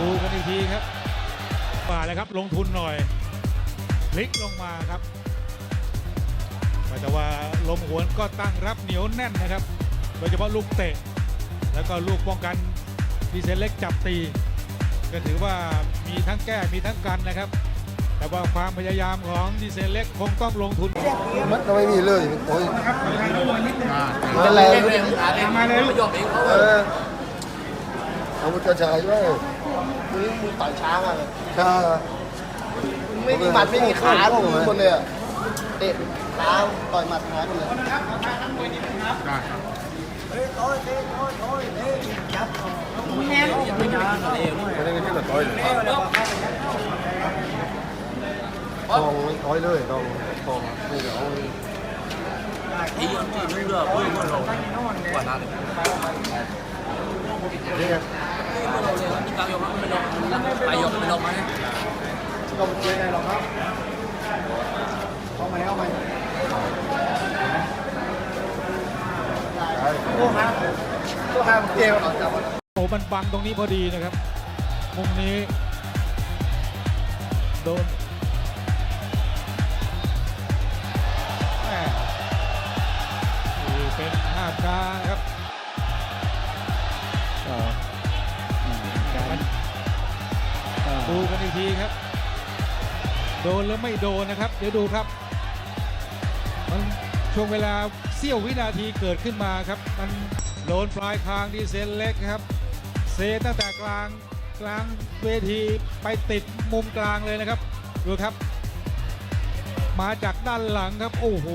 ดูกันอีกทีครับมาเลยครับลงทุนหน่อยพลิกลงมาครับแต่ว่าลมหวนก็ตั้งรับเหนียวแน่นนะครับ โดยเฉพาะลูกเตะ แล้วก็ลูกป้องกันดีเซลเล็กจับตี ก็ถือว่ามีทั้งแก้มีทั้งกันนะครับ แต่ว่าความพยายามของดีเซลเล็กคงต้องลงทุน มันก็ไม่มีเลยโอ้ยจะจะแรแรงงเลยมาเลยยอมเองเขาเออเอามันกระชายด้วยมึงมึงต่อยช้ามากเลยชาไม่มีหมัดไม่มีขาทุกคนเลยอะเตะขาต่อยหมัดขาหมดเลยไม่ได้ก็ที่ละต้อยเลยทองต้อยเลยทองทองไม่เดี๋ยวเอาที่ยนที่เรือเพื่อนเรากว่านั้นเมื่อเราเรียนที่ กลางยกมันไม่ลงไปยกไม่ลงมาเนี่ยก็ไม่เจ๊ไงหรอกครับเอาไหมเอาไหมโอ้ฮะโอ้ฮะเจ๊เราจับโอ้มันบังตรงนี้พอดีนะครับ มุมนี้ โดนเป็นภาพช้าครับ ดูกันอีกทีครับ โดนหรือไม่โดนนะครับ เดี๋ยวดูครับ มันช่วงเวลาเสี้ยววินาทีเกิดขึ้นมาครับ มันโดนปลายคางดีเซลเล็กครับ เซตั้งแต่กลางกลางเวทีไปติดมุมกลางเลยนะครับ ดูครับ มาจากด้านหลังครับ โอ้โห